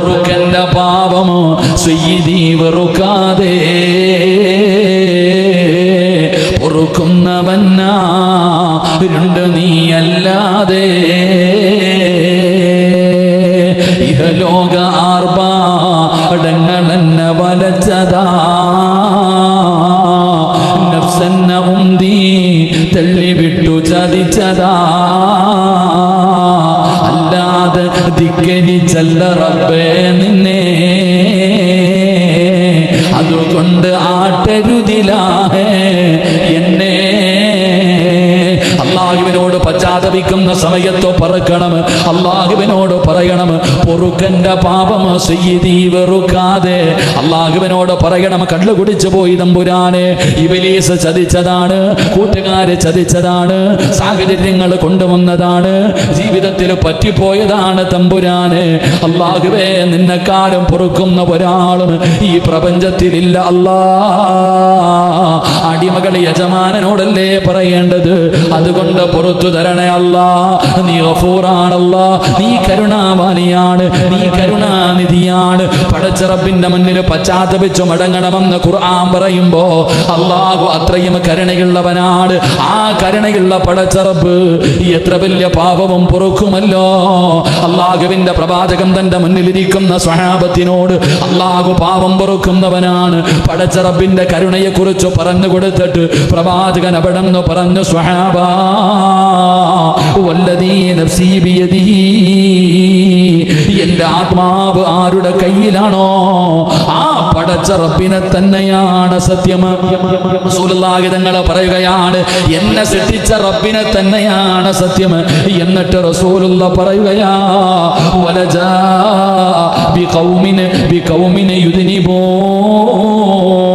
പൊറുക്കന്റെ പാപമോ? സയ്യിദി വെറുക്കാതെ. പൊറുക്കുന്നവന്നാരുണ്ട് നീയല്ലാതെ. പശ്ചാത്തപിക്കുന്ന സമയത്തോ പറക്കണം. അള്ളാഹുവിനോട് പറയണം. പൊറുക്കന്റെ പാപം സയ്യിദീ വെറുക്കാതെ. അള്ളാഹുവിനോട് പറയണം. കള്ളു കുടിച്ചു പോയി തമ്പുരാനെ. ഇബിലീസ് ചതിച്ചതാണ്. കൂട്ടുകാരെ ചതിച്ചതാണ്. സാഹചര്യങ്ങൾ കൊണ്ടുവന്നതാണ്. ജീവിതത്തിൽ പറ്റിപ്പോയതാണ് തമ്പുരാനെ. അള്ളാഹുവേ നിന്നെക്കാലം പൊറുക്കുന്ന ഒരാളും ഈ പ്രപഞ്ചത്തിലില്ല. അല്ലാ. അടിമകൾ യജമാനനോടല്ലേ പറയേണ്ടത്? അതുകൊണ്ട് പുറത്തു തരണേ അല്ല. നീ ഗഫൂറാണല്ല. നീ കരുണാവാനിയാണ്. നീ കരുണാനിധിയാണ്. പടച്ചിറപ്പിന്റെ മുന്നിൽ പശ്ചാത്തപിച്ചു മടങ്ങണമെന്ന് ഖുർആൻ പറയുമ്പോ അള്ളാഹു അത്രയും കരുണയുള്ളവനാണ്. ആ കരുണയുള്ള പടച്ചിറപ്പ് എത്ര വലിയ പാപവും പൊറുക്കുമല്ലോ. അള്ളാഹുവിന്റെ പ്രവാചകൻ തന്റെ മുന്നിലിരിക്കുന്ന സ്വഹാബത്തിനോട് അള്ളാഹു പാപം പൊറുക്കുന്നവനാണ്. പടച്ചിറപ്പിന്റെ കരുണയെക്കുറിച്ച് പറഞ്ഞു കൊടുത്തിട്ട് പ്രവാചകൻ അവിടെന്ന് പറഞ്ഞു സ്വഹാബ എന്റെ ആത്മാവ് ആരുടെ കയ്യിലാണോ? ആ പടച്ചറപ്പിനെ തന്നെയാണ് സത്യം. റസൂലുള്ളാഹി പറയുകയാണ് എന്നെ സൃഷ്ടിച്ച റബ്ബിനെ തന്നെയാണ് സത്യം. എന്നിട്ട് റസൂലുള്ള പറയുകയാ വലജാ ബിഖൗമിൻ ബിഖൗമിൻ യുദ്നിബൂൻ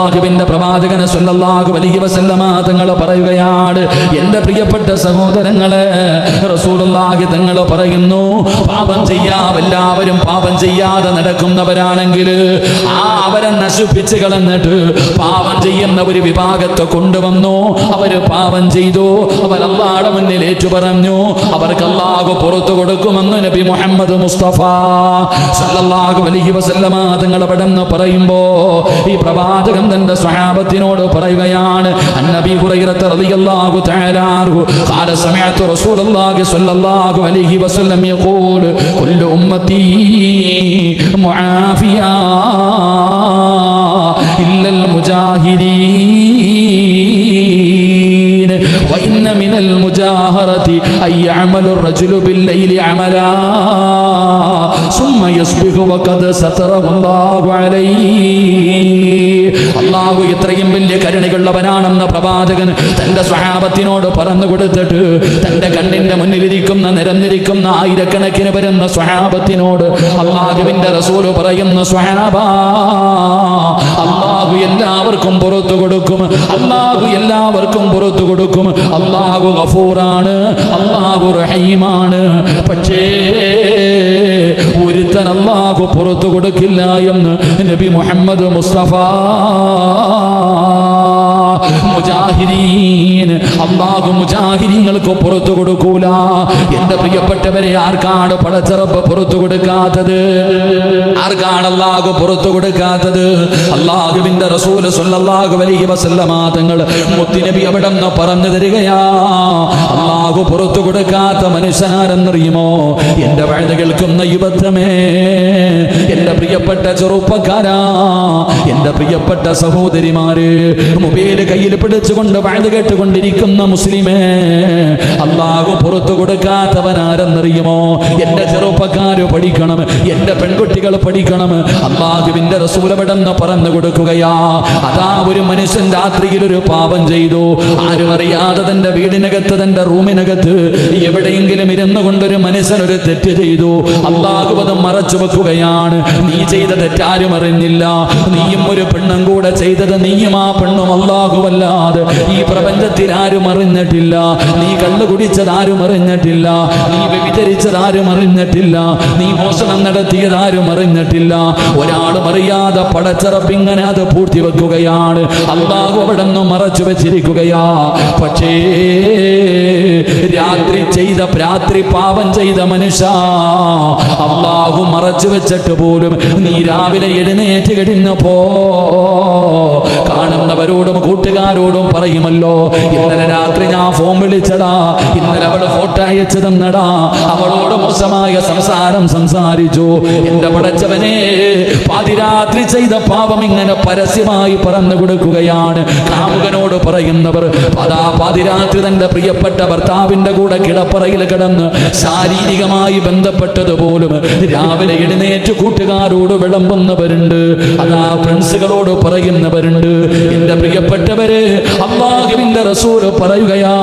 അള്ളാഹുവിന്റെ പ്രവാചകന് സല്ലല്ലാഹു അലൈഹി വസല്ലമ തങ്ങൾ പറയുകയാണ് എന്റെ പ്രിയപ്പെട്ട സഹോദരങ്ങളെ റസൂലുള്ളാഹി തങ്ങൾ പറയുന്നു പാപം ചെയ്യാം എല്ലാവരും പാപം ചെയ്യാതെ നടക്കുന്നവരാണെങ്കിൽ ആ അവരെ നശിപ്പിച്ച് കളഞ്ഞിട്ട് പാപം ചെയ്യുന്ന ഒരു വിഭാഗത്തെ കൊണ്ടുവന്നു. അവർ പാപം ചെയ്തു. അവർ അള്ളാടെ മുന്നിൽ ഏറ്റു പറഞ്ഞു അവർക്ക് അള്ളാഹു പുറത്തു കൊടുക്കുമെന്ന് നബി മുഹമ്മദ് മുസ്തഫ സല്ലല്ലാഹു അലൈഹി വസല്ലമ തങ്ങൾ അവിടെ പറയുമ്പോൾ പറയുമ്പോ ഈ പ്രവാചകൻ തന്റെ സഹാബത്തിനോട് പറയുകയാണ് റളിയല്ലാഹു ഖാല സ്വല്ലല്ലാഹു അലൈഹി വസല്ലം ഉമ്മത്തി മുആഫിയ ഇല്ലൽ മുജാഹിദീൻ വഇന്ന മിനൽ المجاهرة أن يعمل الرجل بالليل عملا ثم يصبح وقد ستره الله عليه അള്ളാഹു ഇത്രയും വലിയ കരുണയുള്ളവനാണെന്ന പ്രവാചകൻ തന്റെ സ്വഹാബത്തിനോട് പറഞ്ഞു കൊടുത്തിട്ട് തന്റെ കണ്ണിന്റെ മുന്നിലിരിക്കുന്ന നിരന്നിരിക്കുന്ന ആയിരക്കണക്കിന് വരുന്ന സ്വഹാബത്തിനോട് അള്ളാഹുവിന്റെ റസൂല് പറയുന്ന സ്വഹാബ അള്ളാഹു എല്ലാവർക്കും പുറത്തു കൊടുക്കും അള്ളാഹു എല്ലാവർക്കും പുറത്തു കൊടുക്കും അള്ളാഹു ഗഫൂറാണ് അള്ളാഹു റഹീമാണ്. പക്ഷേ ഒരുത്തൻ അള്ളാഹു പുറത്തു കൊടുക്കില്ല എന്ന് നബി മുഹമ്മദ് മുസ്തഫ മുജാഹിദീൻ. അള്ളാഹു മുജാഹിദീങ്ങൾക്ക് പുറത്തു കൊടുക്കൂല. എന്റെ പ്രിയപ്പെട്ടവരെ ആർക്കാണ് പടച്ചിറപ്പ് പുറത്തു കൊടുക്കാത്തത്? ആർക്കാണ് അള്ളാഹു പുറത്തു കൊടുക്കാത്തത്? അള്ളാഹുവിന്റെ റസൂൽ സല്ലല്ലാഹു അലൈഹി വസല്ലമ തങ്ങൾ മുത്തുനബി അവിടെ നിന്ന് പറഞ്ഞു തരികയാ. അള്ളാഹു പുറത്തു കൊടുക്കാത്ത മനുഷ്യനാരെന്നറിയുമോ? എന്റെ വഴുത കേൾക്കുന്ന യുവത്വമേ എന്റെ പ്രിയപ്പെട്ട ചെറുപ്പക്കാരാ എന്റെ പ്രിയപ്പെട്ട സഹോദരിമാര് മൊബൈൽ കയ്യിൽ പിടിച്ചുകൊണ്ട് വഴുത കേട്ടുകൊണ്ടിരിക്കുന്ന മുസ്ലിമേ അള്ളാഹു പുറത്തു കൊടുക്കാത്തവനാരെന്നറിയുമോ? എന്റെ ചെറുപ്പക്കാര് പഠിക്കണം എന്റെ പെൺകുട്ടികൾ പഠിക്കണം അള്ളാഹുവിന്റെ റസൂലപടെന്ന് പറഞ്ഞു കൊടുക്കുകയാ. അതാ ഒരു മനുഷ്യൻ രാത്രിയിൽ ഒരു പാപം ചെയ്തു. ആരും അറിയാതെ തന്റെ വീടിനകത്ത് തന്റെ റൂമിനകത്ത് എവിടെയെങ്കിലും ഇരുന്നു കൊണ്ടൊരു മനുഷ്യൻ ഒരു തെറ്റ് ചെയ്തു. അള്ളാഹു അത് മറച്ചു വെക്കുകയാണ്. നീ ചെയ്ത തെറ്റാരും അറിഞ്ഞില്ല. നീയും ഒരു പെണ്ണും കൂടെ ചെയ്തത് നീയും ആ പെണ്ണും അള്ളാഹുവല്ല. അല്ലാതെ ഈ പ്രപഞ്ചത്തിൽ ആരും അറിഞ്ഞിട്ടില്ല. നീ കള്ളു കുടിച്ചത് ആരും അറിഞ്ഞിട്ടില്ല. നീ വ്യഭിചരിച്ചത് ആരും അറിഞ്ഞിട്ടില്ല. നീ മോഷണം നടത്തിയത് ആരും അറിഞ്ഞിട്ടില്ല. ഒരാളും അറിയാതെ പടച്ചറപ്പിങ്ങനെ അത് പൂർത്തി വെക്കുകയാണ് അള്ളാഹു അവിടെ നിന്ന് മറച്ചു വെച്ചിരിക്കുകയാ. പക്ഷേ രാത്രി ചെയ്ത രാത്രി പാപം ചെയ്ത മനുഷ്യ അള്ളാഹു മറച്ചു വെച്ചിട്ട് പോലും നീ രാവിലെ എഴുന്നേറ്റ് കഴിഞ്ഞപ്പോ കാണുന്നവരോടും കൂട്ടുകാരോടും പറയുമല്ലോ ഇന്നലെ രാത്രി ഞാൻ ഫോൺ വിളിച്ചതാ. ഇന്നലെ അവൾ ഫോട്ടോ അയച്ചതെന്നടാ അവളോട് മോശമായ സംസാരം സംസാരിച്ചു. എന്റെ പടച്ചവനെ പാതിരാത്രി ചെയ്ത പാപം ഇങ്ങനെ പരസ്യമായി പറന്നു കൊടുക്കുകയാണ്. കാമുകനോട് പറയുന്നവർ അതാ പാതിരാത്രി തന്റെ പ്രിയപ്പെട്ട ഭർത്താവിന്റെ കൂടെ കിടപ്പറയിൽ കിടന്ന് ശാരീരികമായി ബന്ധപ്പെട്ടതുപോലും രാവിലെ എഴുന്നേറ്റ് കൂട്ടുകാരോട് വിളമ്പുന്നവരുണ്ട്. അതാ ഫ്രണ്ട്സുകളോട് പറയുന്നവരുണ്ട്. എന്റെ പ്രിയപ്പെട്ടവര് അള്ളാഹുവിന്റെ റസൂൽ പറയുകയാ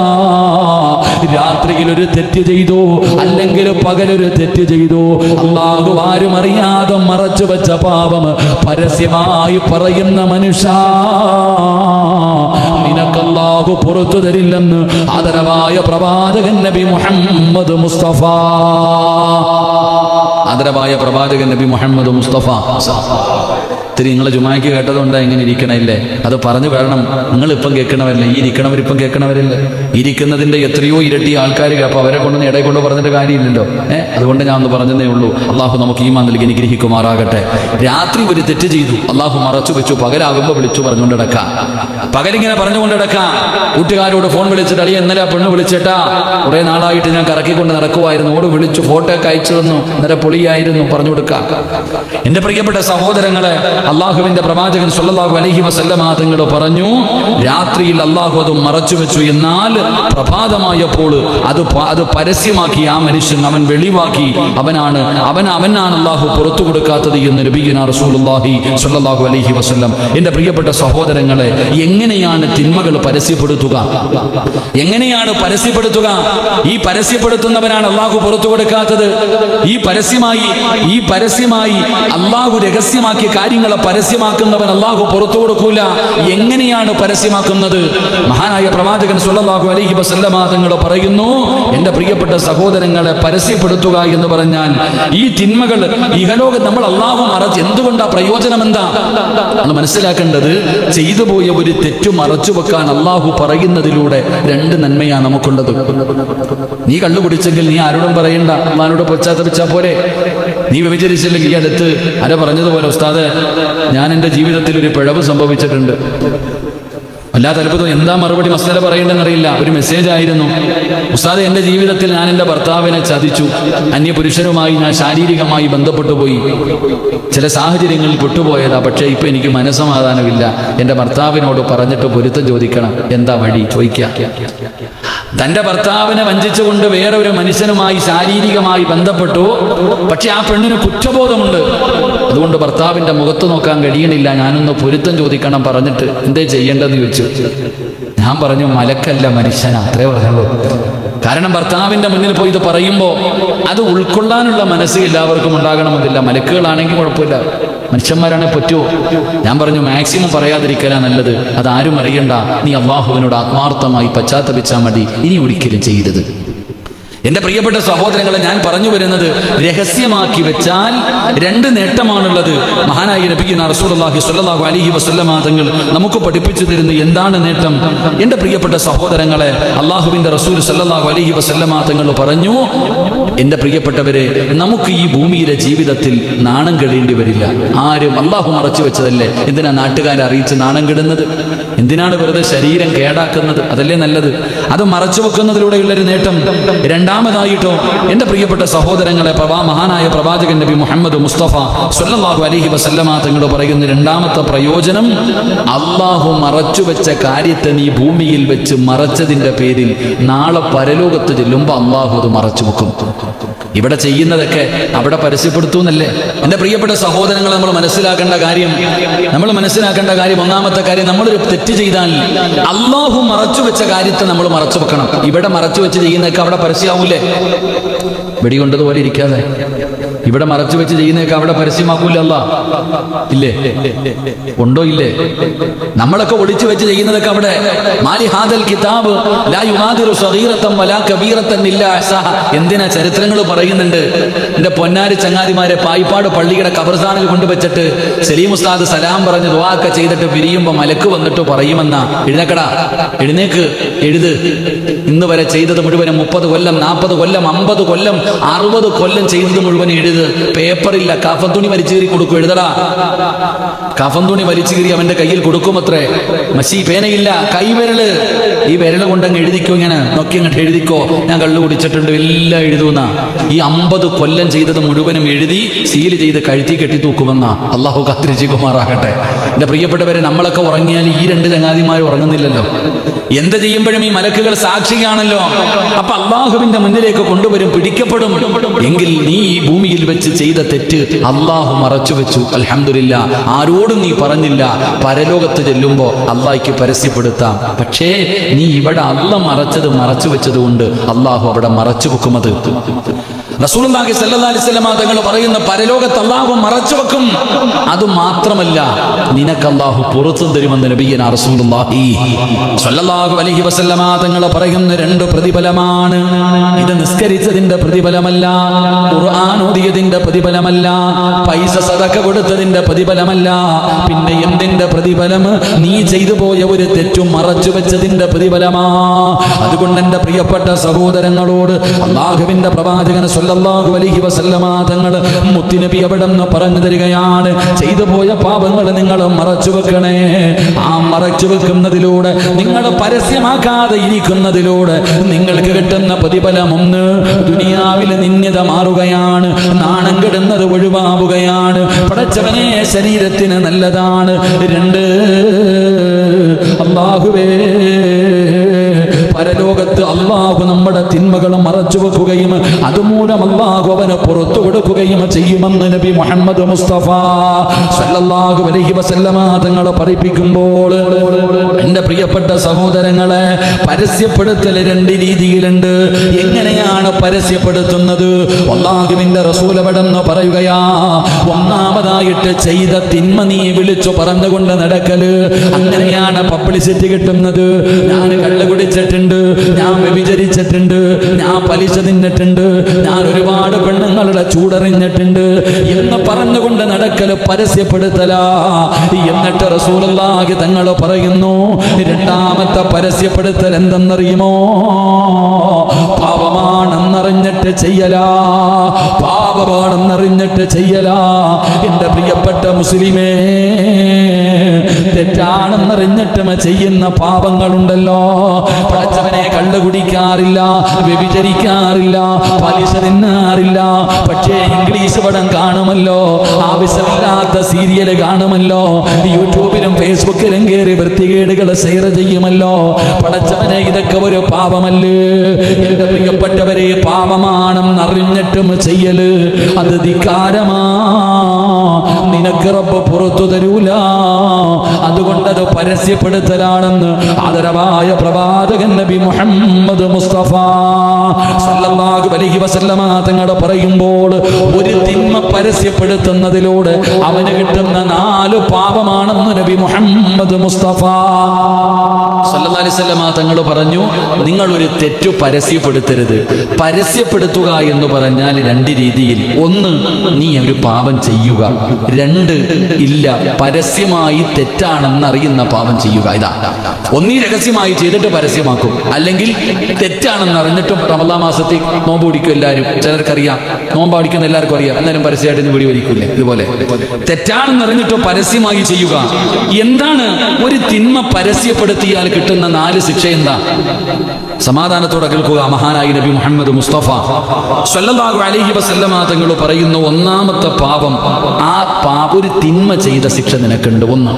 രാത്രിയിൽ ഒരു തെറ്റ് ചെയ്തു അല്ലെങ്കിൽ പകലൊരു തെറ്റ് ചെയ്തു അള്ളാഹു ആരും അറിയാതെ മറച്ചു വെച്ച പാപം പരസ്യമായി പറയുന്ന മനുഷ്യ. നിനക്കല്ലാഹു പുറത്തു തരില്ലെന്ന് ആദരവായ പ്രവാചകൻ നബി മുഹമ്മദ് മുസ്തഫ. ആദരവായ പ്രവാചകൻ നബി മുഹമ്മദ് മുസ്തഫ. ഇത്തിരി നിങ്ങൾ ജുമാക്ക് കേട്ടതുകൊണ്ടാ ഇങ്ങനെ ഇരിക്കണില്ലേ? അത് പറഞ്ഞു വരണം. നിങ്ങൾ ഇപ്പം കേൾക്കണവരല്ലേ ഈ ഇരിക്കണവർ ഇപ്പം കേൾക്കണവരല്ലേ? ഇരിക്കുന്നതിന്റെ എത്രയോ ഇരട്ടി ആൾക്കാർ അപ്പൊ അവരെ കൊണ്ടൊന്ന് ഇടയിൽ കൊണ്ട് പറഞ്ഞിട്ട് കാര്യമില്ലല്ലോ. ഏഹ് അതുകൊണ്ട് ഞാൻ ഒന്ന് പറഞ്ഞതേ ഉള്ളൂ. അള്ളാഹു നമുക്ക് ഈ നൽകി അനുഗ്രഹിക്കുമാറാകട്ടെ. രാത്രി ഒരു തെറ്റ് ചെയ്തു. അള്ളാഹു മറച്ചു വെച്ചു. പകലാകുമ്പോൾ വിളിച്ചു പറഞ്ഞുകൊണ്ട് നടക്കാം. പകലിങ്ങനെ പറഞ്ഞുകൊണ്ട് നടക്കാം. കൂട്ടുകാരോട് ഫോൺ വിളിച്ചിട്ട് അളിയ ഇന്നലെ പെണ്ണ് വിളിച്ചിട്ടാ. കുറെ നാളായിട്ട് ഞാൻ കറക്കിക്കൊണ്ട് നടക്കുമായിരുന്നു ഓട് വിളിച്ചു ഫോട്ടോ ഒക്കെ അയച്ചു തന്നു. നേരെ പൊളിയായിരുന്നു പറഞ്ഞു കൊടുക്കാം. എന്റെ പ്രിയപ്പെട്ട സഹോദരങ്ങളെ അള്ളാഹുവിന്റെ പ്രവാചകൻ സല്ലല്ലാഹു അലഹി വസല്ലമാതങ്ങൾ പറഞ്ഞു രാത്രിയിൽ അള്ളാഹു അത് മറച്ചു വെച്ചു എന്നാൽ പ്രഭാതമായപ്പോൾ അത് അത് പരസ്യമാക്കി ആ മനുഷ്യൻ അവൻ വെളിവാക്കി. അവനാണ് അവൻ അവനാണ് അള്ളാഹു പുറത്തു കൊടുക്കാത്തത് എന്ന് നബിയുന റസൂലുള്ളാഹി സുല്ലാഹു അലഹി വസ്ല്ലം. എന്റെ പ്രിയപ്പെട്ട സഹോദരങ്ങളെ എങ്ങനെയാണ് തിന്മകൾ പരസ്യപ്പെടുത്തുക? എങ്ങനെയാണ് പരസ്യപ്പെടുത്തുക? ഈ പരസ്യപ്പെടുത്തുന്നവനാണ് അള്ളാഹു പുറത്തു കൊടുക്കാത്തത്. ഈ പരസ്യമായി ഈ പരസ്യമായി അള്ളാഹു രഹസ്യമാക്കിയ കാര്യങ്ങളെ പരസ്യമാക്കുന്നവൻ അള്ളാഹു പുറത്തു കൊടുക്കൂല. എങ്ങനെയാണ് പരസ്യമാക്കുന്നത്? മഹാനായ പ്രവാചകൻ സുല്ലാഹു അലഹി വസല്ലമ തങ്ങൾ പറയുന്നു എന്റെ പ്രിയപ്പെട്ട സഹോദരങ്ങളെ പരസ്യപ്പെടുത്തുക എന്ന് പറഞ്ഞാൽ ഈ തിന്മകൾ ഇഹലോക നമ്മൾ അള്ളാഹു മറച്ച് എന്തുകൊണ്ടാ പ്രയോജനം എന്താ നമ്മൾ മനസ്സിലാക്കേണ്ടത് ചെയ്തു പോയ ഒരു തെറ്റു മറച്ചു വെക്കാൻ അള്ളാഹു പറയുന്നതിലൂടെ രണ്ട് നന്മയാണ് നമുക്കുള്ളത്. നീ കള്ളു കുടിച്ചെങ്കിൽ നീ ആരോടും പറയണ്ട. അള്ളഹാനോട് പശ്ചാത്തപിച്ചാൽ പോരെ. നീ വ്യഭിചരിച്ചില്ലെങ്കിൽ അടുത്ത് അര പറഞ്ഞതുപോലെ ഉസ്താദ് ഞാൻ എന്റെ ജീവിതത്തിൽ ഒരു പിഴവ് സംഭവിച്ചിട്ടുണ്ട്. വല്ലാത്ത അത്ഭുതം എന്താ മറുപടി മസ്തല പറയേണ്ടെന്ന് അറിയില്ല ഒരു മെസ്സേജ് ആയിരുന്നു. ഉസ്താദ് എന്റെ ജീവിതത്തിൽ ഞാൻ എന്റെ ഭർത്താവിനെ ചതിച്ചു. അന്യപുരുഷനുമായി ഞാൻ ശാരീരികമായി ബന്ധപ്പെട്ടു പോയി ചില സാഹചര്യങ്ങളിൽ പെട്ടുപോയതാ പക്ഷേ ഇപ്പൊ എനിക്ക് മനസ്സമാധാനമില്ല. എന്റെ ഭർത്താവിനോട് പറഞ്ഞിട്ട് പൊരുത്തം ചോദിക്കണം. എന്താ വഴി? ചോദിക്കാം. തന്റെ ഭർത്താവിനെ വഞ്ചിച്ചുകൊണ്ട് വേറെ ഒരു മനുഷ്യനുമായി ശാരീരികമായി ബന്ധപ്പെട്ടു. പക്ഷെ ആ പെണ്ണിന് കുറ്റബോധമുണ്ട്. അതുകൊണ്ട് ഭർത്താവിന്റെ മുഖത്ത് നോക്കാൻ കഴിയണില്ല. ഞാനൊന്ന് പൊരുത്തം ചോദിക്കണം പറഞ്ഞിട്ട് എന്തേ ചെയ്യേണ്ടതെന്ന് ചോദിച്ചു. ഞാൻ പറഞ്ഞു മലക്കല്ല മനുഷ്യനാ. അത്രേ പറഞ്ഞുള്ളൂ. കാരണം ഭർത്താവിന്റെ മുന്നിൽ പോയി ഇത് പറയുമ്പോൾ അത് ഉൾക്കൊള്ളാനുള്ള മനസ്സ് എല്ലാവർക്കും ഉണ്ടാകണമെന്നില്ല. മലക്കുകളാണെങ്കിൽ കുഴപ്പമില്ല. മനുഷ്യന്മാരാണെ പറ്റുമോ ഞാൻ പറഞ്ഞു മാക്സിമം പറയാതിരിക്കലാ നല്ലത്. അതാരും അറിയണ്ട. നീ അള്ളാഹുവിനോട് ആത്മാർത്ഥമായി പശ്ചാത്തപിച്ചാൽ മതി. ഇനി ഒരിക്കലും ചെയ്യരുത്. എന്റെ പ്രിയപ്പെട്ട സഹോദരങ്ങളെ ഞാൻ പറഞ്ഞു വരുന്നത് രഹസ്യമാക്കി വെച്ചാൽ രണ്ട് നേട്ടമാണുള്ളത്. മഹാനായി ലഭിക്കുന്ന റസൂലുള്ളാഹി സ്വല്ലല്ലാഹു അലൈഹി വസല്ലമ തങ്ങൾ നമുക്ക് പഠിപ്പിച്ചു തരുന്ന എന്താണ് നേട്ടം? എന്റെ പ്രിയപ്പെട്ട സഹോദരങ്ങളെ അള്ളാഹുവിന്റെ റസൂൽ സല്ലാഹു അലൈഹി വസല്ലമ തങ്ങൾ പറഞ്ഞു എന്റെ പ്രിയപ്പെട്ടവരെ നമുക്ക് ഈ ഭൂമിയിലെ ജീവിതത്തിൽ നാണം കെടേണ്ടി വരില്ല. ആരും അള്ളാഹു മറച്ചു വെച്ചതല്ലേ? എന്തിനാ നാട്ടുകാരെ അറിയിച്ച് നാണം കെടുന്നത്? എന്തിനാണ് വെറുതെ ശരീരം കേടാക്കുന്നത്? അതല്ലേ നല്ലത്. അത് മറച്ചു വെക്കുന്നതിലൂടെയുള്ളൊരു നേട്ടം. നേട്ടം രണ്ടാമതായിട്ടോ എന്റെ പ്രിയപ്പെട്ട സഹോദരങ്ങളെ പ്രവാ മഹാനായ പ്രവാചകൻ നബി മുഹമ്മദ് മുസ്തഫ സല്ലല്ലാഹു അലഹി വസല്ലമ തങ്ങൾ പറയുന്ന രണ്ടാമത്തെ പ്രയോജനം അള്ളാഹു മറച്ചു വെച്ച കാര്യത്തെ നീ ഭൂമിയിൽ വെച്ച് മറച്ചതിന്റെ പേരിൽ നാളെ പരലോകത്ത് ചെല്ലുമ്പോൾ അള്ളാഹു അത് മറച്ചു വെക്കും. ഇവിടെ ചെയ്യുന്നതൊക്കെ അവിടെ പരസ്യപ്പെടുത്തൂന്നല്ലേ? എന്റെ പ്രിയപ്പെട്ട സഹോദരങ്ങൾ നമ്മൾ മനസ്സിലാക്കേണ്ട കാര്യം നമ്മൾ മനസ്സിലാക്കേണ്ട കാര്യം ഒന്നാമത്തെ കാര്യം നമ്മളൊരു തെറ്റ് ചെയ്താൽ അള്ളാഹു മറച്ചു വെച്ച കാര്യത്തെ നമ്മൾ മറച്ചു വെക്കണം. ഇവിടെ മറച്ചു വെച്ച് ചെയ്യുന്നതൊക്കെ അവിടെ പരസ്യമാവൂലേ വെടികൊണ്ടതുപോലെ ഇരിക്കാതെ. ഇവിടെ മറച്ചു വെച്ച് ചെയ്യുന്നതൊക്കെ അവിടെ പരസ്യമാക്കൂലല്ല ഇല്ലേ? ഉണ്ടോ ഇല്ലേ? നമ്മളൊക്കെ ഒളിച്ചു വെച്ച് ചെയ്യുന്നതൊക്കെ അവിടെ. മാലി ഹാദൽ കിതാബ് ലാ വലാ ഇല്ല. എന്തിനാ ചരിത്രങ്ങൾ പറയുന്നുണ്ട്? എന്റെ പൊന്നാരി ചങ്ങാതിമാരെ പായിപ്പാട് പള്ളിയുടെ കബർസ്ഥാനിൽ കൊണ്ടുവച്ചിട്ട് സലീം ഉസ്താദ് സലാം പറഞ്ഞ് ദുവാക്കെ ചെയ്തിട്ട് പിരിയുമ്പോ മലക്ക് വന്നിട്ട് പറയുമെന്നാ. എഴുന്നേക്കടാ. എഴുന്നേക്ക്. എഴുത്. ഇന്ന് വരെ ചെയ്തത് മുഴുവനും മുപ്പത് കൊല്ലം നാൽപ്പത് കൊല്ലം അമ്പത് കൊല്ലം അറുപത് കൊല്ലം ചെയ്തത് മുഴുവൻ എഴുത്. പേപ്പറില്ല. കഫൻ തുണി വലിച്ചു കീറി കൊടുക്കും. എഴുതടാ. കഫൻ തുണി വലിച്ചു കീറി അവന്റെ കയ്യിൽ കൊടുക്കും അത്രേ മഷി പേനയില്ല. കൈവിരൽ. ഈ വിരൽ കൊണ്ടങ്ങ് എഴുതിക്കോ ഇങ്ങനെ. നോക്കി അങ്ങോട്ട് എഴുതിക്കോ. ഞാൻ കള്ളു കുടിച്ചിട്ടുണ്ട്. എല്ലാം എഴുതുന്ന ഈ അമ്പത് കൊല്ലം ചെയ്തത് മുഴുവനും എഴുതി സീൽ ചെയ്ത് കഴുത്തി കെട്ടി തൂക്കുമെന്ന. അള്ളാഹു കാത്തിരിച്ചുകുമാറാകട്ടെ എന്റെ പ്രിയപ്പെട്ടവരെ നമ്മളൊക്കെ ഉറങ്ങിയാൽ ഈ രണ്ട് ചങ്ങാതിമാർ ഉറങ്ങുന്നില്ലല്ലോ. എന്ത് ചെയ്യുമ്പോഴും ഈ മലക്കുകൾ സാക്ഷിയാണല്ലോ. അപ്പൊ അള്ളാഹുവിന്റെ മുന്നിലേക്ക് കൊണ്ടുവരും പിടിക്കപ്പെടും. എങ്കിൽ നീ ഈ ഭൂമിയിൽ വെച്ച് ചെയ്ത തെറ്റ് അള്ളാഹു മറച്ചു വെച്ചു. അലഹമില്ല ആരോടും നീ പറഞ്ഞില്ല. പരലോകത്ത് ചെല്ലുമ്പോ അള്ളാഹിക്ക് പരസ്യപ്പെടുത്താം. പക്ഷേ നീ ഇവിടെ അല്ല മറച്ചത് മറച്ചു വെച്ചത് കൊണ്ട് അള്ളാഹു അവിടെ മറച്ചു വെക്കുമത് റസൂലുള്ളാഹി സ്വല്ലല്ലാഹി അലൈഹി തങ്ങൾ പറയുന്ന പരലോകത്ത് അള്ളാഹു മറച്ചു വെക്കും. അത് മാത്രമല്ല നിനക്ക് അള്ളാഹു പുറത്തു തരുമെന്ന് നബിയന റസൂലുള്ളാഹി സല്ലല്ലാഹു അലൈഹി വസല്ലമ തങ്ങൾ പറയുന്ന രണ്ട് പ്രതിഫലമാണ്. ഇത് നിസ്കരിച്ചതിന്റെ പ്രതിഫലമല്ല ഖുർആൻ ഓതിയതിന്റെ പ്രതിഫലമല്ല പൈസ സദക്ക കൊടുത്തതിന്റെ പ്രതിഫലമല്ല. പിന്നെ എന്തിന്റെ പ്രതിഫലം? നീ ചെയ്തു പോയ ഒരു തെറ്റും മറച്ചു വെച്ചതിന്റെ പ്രതിഫലമാ. അതുകൊണ്ട് എന്റെ പ്രിയപ്പെട്ട സഹോദരങ്ങളോട് അള്ളാഹുവിന്റെ പ്രവാചകൻ സ്വല്ലല്ലാഹു അലൈഹി വസല്ലമ തങ്ങൾ മുത്തുനബി അവിടെ പറഞ്ഞു തരികയാണ്. ചെയ്തു പോയ പാപങ്ങൾ നിങ്ങൾ മറച്ചു വെക്കണേ. ആ മറച്ചു വെക്കുന്നതിലൂടെ നിങ്ങൾ പരസ്യമാക്കാതെ ഇരിക്കുന്നതിലൂടെ നിങ്ങൾക്ക് കിട്ടുന്ന പ്രതിഫലം ഒന്ന് ദുനിയാവിൽ നിന്യത മാറുകയാണ്. നാണം കിടുന്നത് ഒഴിവാവുകയാണ്. പടച്ചവനെ ശരീരത്തിന് നല്ലതാണ്. രണ്ട് അള്ളാഹുവേ നമ്മുടെ തിന്മകൾ മറച്ചു വെക്കുകയും അതുമൂലം അള്ളാഹു അവനെ പുറത്തു കൊടുക്കുകയും ചെയ്യുമെന്ന് നബി മുഹമ്മദ് മുസ്തഫ സല്ലല്ലാഹു അലൈഹി വസല്ലമ തങ്ങളെ പഠിപ്പിക്കുമ്പോൾ എന്റെ പ്രിയപ്പെട്ട സഹോദരങ്ങളെ പരസ്യപ്പെടുത്തൽ രണ്ട് രീതിയിലുണ്ട്. എങ്ങനെയാണ് പരസ്യപ്പെടുത്തുന്നത്? അള്ളാഹുവിന്റെ റസൂലവടെന്ന് പറയുകയാ ഒന്നാമതായിട്ട് ചെയ്ത തിന്മ നീ വിളിച്ചു പറഞ്ഞുകൊണ്ട് നടക്കൽ. അങ്ങനെയാണ് പബ്ലിസിറ്റി കിട്ടുന്നത്. ഞാൻ കള്ളു കുടിച്ചിട്ടുണ്ട് ഞാൻ വ്യഭിചരിച്ചിട്ടുണ്ട്. ഞാൻ പലിശ തിന്നിട്ടുണ്ട്. ഞാൻ ഒരുപാട് പെണ്ണുങ്ങളുടെ ചൂടറിഞ്ഞിട്ടുണ്ട്. എന്ന് പറഞ്ഞുകൊണ്ട് നടക്കൽ പരസ്യപ്പെടുത്തല. എന്നിട്ട് റസൂലുള്ളാഹി തങ്ങൾ പറയുന്നു രണ്ടാമത്തെ പരസ്യപ്പെടുത്തൽ എന്തെന്നറിയുമോ? പാപമാണെന്നറിഞ്ഞിട്ട് ചെയ്യലാ. പാപമാണെന്നറിഞ്ഞിട്ട് ചെയ്യലാ. എന്റെ പ്രിയപ്പെട്ട മുസ്ലിമേ തെറ്റാണെന്നറിഞ്ഞിട്ടും ചെയ്യുന്ന പാപങ്ങളുണ്ടല്ലോ. പടച്ചവനെ കള്ളു കുടിക്കാറില്ല വ്യഭിചരിക്കാറില്ല പലിശ തിന്നാറില്ല. പക്ഷേ ഇംഗ്ലീഷ് പടം കാണുമല്ലോ ആവശ്യമില്ലാത്ത സീരിയൽ കാണുമല്ലോ യൂട്യൂബിലും ഫേസ്ബുക്കിലും കയറി വൃത്തികേടുകൾ ഷെയർ ചെയ്യുമല്ലോ. പടച്ചവനെ ഇതൊക്കെ ഒരു പാപമല്ലേ? എന്റെ പ്രിയപ്പെട്ടവരെ പാപമാണെന്ന് അറിഞ്ഞിട്ടും ചെയ്യൽ അത് ധിക്കാരമാ. നിനക്ക് റബ്ബ് പുറത്തു തരൂല. അതുകൊണ്ട് അത് പരസ്യപ്പെടുത്തലാണെന്ന് ആദരവായ പ്രവാചകൻ നബി മുഹമ്മദ് മുസ്തഫ സല്ലല്ലാഹു അലൈഹി വസല്ലമ തങ്ങൾ പറയുമ്പോൾ ഒരു തിന്മ പരസ്യപ്പെടുത്തുന്നതിലൂടെ അവന് കിട്ടുന്ന നാല് പാപമാണെന്ന് നബി മുഹമ്മദ് മുസ്തഫ സല്ലല്ലാഹു അലൈഹി വസല്ലമ തങ്ങൾ പറഞ്ഞു നിങ്ങൾ ഒരു തെറ്റു പരസ്യപ്പെടുത്തരുത്. പരസ്യപ്പെടുത്തുക എന്ന് പറഞ്ഞാൽ രണ്ട് രീതിയിൽ. ഒന്ന് നീ ഒരു പാപം ചെയ്യുക. രണ്ട് ഇല്ല പരസ്യമായി തെറ്റാണെന്ന് അറിയുന്ന പാപം ചെയ്യുക. ഇതാ. ഒന്നീ രഹസ്യമായി ചെയ്തിട്ട് പരസ്യമാക്കും. അല്ലെങ്കിൽ തെറ്റാണെന്ന് അറിഞ്ഞിട്ടും റമദാ മാസത്തിൽ നോമ്പ് പിടിക്കും എല്ലാവരും. ചിലർക്കറിയാം. നോമ്പ് അടിക്കുന്ന എല്ലാവർക്കും അറിയാം. എന്നാലും പരസ്യമായിട്ട് വീടി വലിക്കൂലേ ഇതുപോലെ. തെറ്റാണെന്ന് അറിഞ്ഞിട്ടും പരസ്യമായി ചെയ്യുക. എന്താണ് ഒരു തിന്മ പരസ്യപ്പെടുത്തിയാൽ കിട്ടുന്ന നാല് ശിക്ഷ എന്താ? സമാധാനത്തോടെ കേൾക്കുക. മഹാനായി നബി മുഹമ്മദ് മുസ്തഫ സല്ലല്ലാഹു അലൈഹി വസല്ലമ തങ്ങൾ പറയുന്ന ഒന്നാമത്തെ പാപം ആ പാപ ഒരു തിന്മ ചെയ്ത ശിക്ഷ നിനക്കുണ്ട്. ഒന്ന്.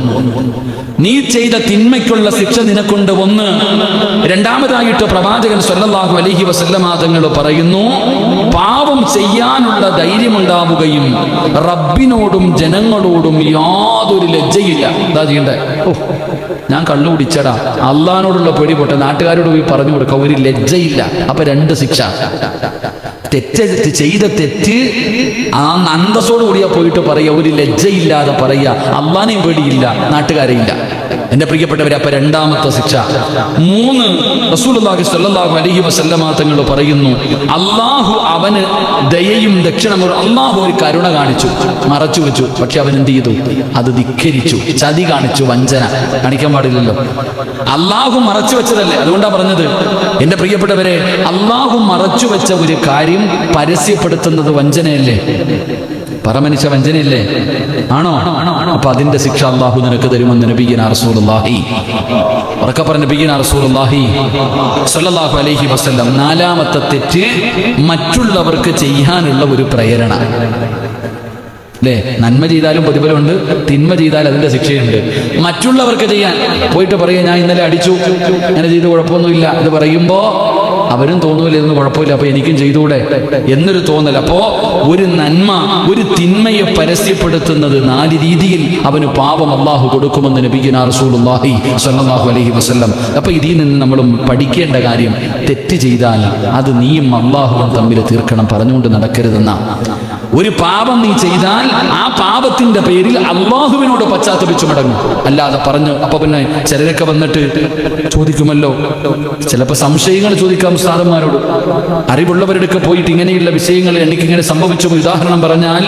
നീ ചെയ്ത തിന്മയ്ക്കുള്ള ശിക്ഷ നിനക്കുണ്ട്. ഒന്ന്. രണ്ടാമതായിട്ട് പ്രവാചകൻ സല്ലല്ലാഹു അലൈഹി വസല്ലമ തങ്ങൾ പറയുന്നു പാപം ചെയ്യാനുള്ള ധൈര്യമുണ്ടാവുകയും റബ്ബിനോടും ജനങ്ങളോടും യാതൊരു ലജ്ജയില്ല. എന്താ ചെയ്യണ്ടേ? ഞാൻ കണ്ണു കുടിച്ചടാ. അള്ളഹാനോടുള്ള പേടി പൊട്ടെ. നാട്ടുകാരോട് പോയി പറഞ്ഞു കൊടുക്ക. ഒരു ലജ്ജയില്ല. അപ്പൊ രണ്ട് ശിക്ഷ. തെറ്റ് ചെയ്ത തെറ്റ് ആ അന്തസ്സോട് കൂടിയാ പോയിട്ട് പറയുക. ഒരു ലജ്ജയില്ലാതെ പറയുക. അള്ളാനെയും പേടിയില്ല. നാട്ടുകാരെയില്ല എന്റെ പ്രിയപ്പെട്ടവരെ അപ്പൊ രണ്ടാമത്തെ ശിക്ഷ. മൂന്ന് റസൂലുള്ളാഹി സ്വല്ലല്ലാഹു അലൈഹി വസല്ലമ തങ്ങൾ പറയുന്നു അള്ളാഹു അവന് ദയയും ദക്ഷിണമു അള്ളാഹു ഒരു കരുണ കാണിച്ചു മറച്ചു വെച്ചു. പക്ഷെ അവൻ എന്ത് ചെയ്തു? അത് ധിക്കരിച്ചു. ചതി കാണിച്ചു വഞ്ചന. കാണിക്കാൻ പാടില്ലല്ലോ. അള്ളാഹു മറച്ചു വെച്ചതല്ലേ? അതുകൊണ്ടാ പറഞ്ഞത്. എന്റെ പ്രിയപ്പെട്ടവരെ അള്ളാഹു മറച്ചു വെച്ച ഒരു കാര്യം പരസ്യപ്പെടുത്തുന്നത് വഞ്ചനയല്ലേ? പറമനുഷ്യ വഞ്ചനയില്ലേ? ആണോ? അപ്പൊ അതിന്റെ ശിക്ഷ അള്ളാഹു നിനക്ക് തരുമെന്ന് നബീന റസൂലുള്ളാഹി. ഉറക്കെ പറഞ്ഞ നബീന റസൂലുള്ളാഹി സ്വല്ലല്ലാഹു അലൈഹി വസല്ലം നാലാമത്തെ തെറ്റ് മറ്റുള്ളവർക്ക് ചെയ്യാനുള്ള ഒരു പ്രേരണ. അല്ലേ നന്മ ചെയ്താലും പ്രതിഫലമുണ്ട് തിന്മ ചെയ്താൽ അതിന്റെ ശിക്ഷയുണ്ട്. മറ്റുള്ളവർക്ക് ചെയ്യാൻ പോയിട്ട് പറയുക ഞാൻ ഇന്നലെ അടിച്ചു. അങ്ങനെ ചെയ്ത് കുഴപ്പമൊന്നുമില്ല. ഇത് പറയുമ്പോ അവരും തോന്നൂല ഇതൊന്നും കുഴപ്പമില്ല. അപ്പൊ എനിക്കും ചെയ്തുകൂടെ? എന്നൊരു തോന്നൽ. അപ്പോ ഒരു നന്മ ഒരു തിന്മയെ പരസ്യപ്പെടുത്തുന്നത് നാല് രീതിയിൽ അവന് പാപം അള്ളാഹു കൊടുക്കുമെന്ന് നബിഗിന റസൂലുള്ളാഹി സ്വല്ലല്ലാഹു അലൈഹി വസല്ലം. അപ്പൊ ഇതിൽ നിന്ന് നമ്മൾ പഠിക്കേണ്ട കാര്യം തെറ്റ് ചെയ്താൽ അത് നീയും അള്ളാഹുവും തമ്മിൽ തീർക്കണം. പറഞ്ഞുകൊണ്ട് നടക്കരുതെന്ന. ഒരു പാപം നീ ചെയ്താൽ ആ പാപത്തിന്റെ പേരിൽ അള്ളാഹുവിനോട് പശ്ചാത്തപിച്ചു മടങ്ങും. അല്ലാതെ പറഞ്ഞു അപ്പൊ പിന്നെ ചിലരൊക്കെ വന്നിട്ട് ചോദിക്കുമല്ലോ? ചിലപ്പോ സംശയങ്ങൾ ചോദിക്കാം ഉസ്താദന്മാരോട്. അറിവുള്ളവരുടെ പോയിട്ട് ഇങ്ങനെയുള്ള വിഷയങ്ങൾ എനിക്ക് ഇങ്ങനെ സംഭവിച്ചു ഉദാഹരണം പറഞ്ഞാൽ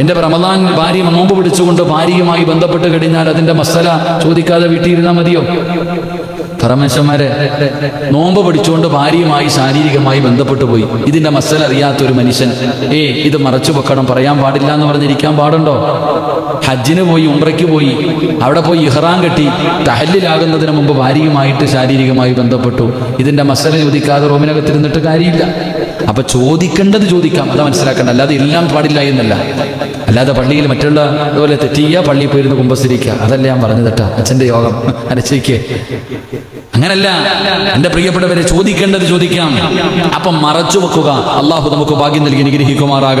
എന്റെ റമദാൻ ഭാര്യ നോമ്പ് പിടിച്ചുകൊണ്ട് ഭാര്യയുമായി ബന്ധപ്പെട്ട് കഴിഞ്ഞാൽ അതിന്റെ മസല ചോദിക്കാതെ വീട്ടിയിരുന്നാൽ മതിയോ? പരമേശ്വന്മാരെ നോമ്പ് പിടിച്ചുകൊണ്ട് ഭാര്യയുമായി ശാരീരികമായി ബന്ധപ്പെട്ടു പോയി. ഇതിന്റെ മസൽ അറിയാത്ത ഒരു മനുഷ്യൻ ഏ ഇത് മറച്ചു വെക്കണം പറയാൻ പാടില്ല എന്ന് പറഞ്ഞിരിക്കാൻ പാടുണ്ടോ? ഹജ്ജിന് പോയി ഉംറയ്ക്ക് പോയി അവിടെ പോയി ഇഹ്റാൻ കെട്ടി തഹല്ലിലാകുന്നതിന് മുമ്പ് ഭാര്യയുമായിട്ട് ശാരീരികമായി ബന്ധപ്പെട്ടു. ഇതിന്റെ മസല ചോദിക്കാതെ റോമിനകത്തിരുന്നിട്ട് കാര്യമില്ല. അപ്പൊ ചോദിക്കേണ്ടത് ചോദിക്കാം അത് മനസ്സിലാക്കേണ്ട അല്ലാതെ എല്ലാം പാടില്ല എന്നല്ല. അല്ലാതെ പള്ളിയിൽ മറ്റുള്ള അതുപോലെ തെറ്റിയ പള്ളിയിൽ പോയിരുന്ന് കുമ്പസരിക്കുക അതല്ല ഞാൻ പറഞ്ഞു തട്ടാ അച്ഛന്റെ യോഗം. അരച്ചയ്ക്ക് അങ്ങനല്ല. എന്റെ പ്രിയപ്പെട്ടവരെ ചോദിക്കേണ്ടത് ചോദിക്കാം. അപ്പം മറച്ചു വെക്കുക. അള്ളാഹു നമുക്ക് ഭാഗ്യം നൽകി അനുഗ്രഹിക്കുമാറാകട്ടെ.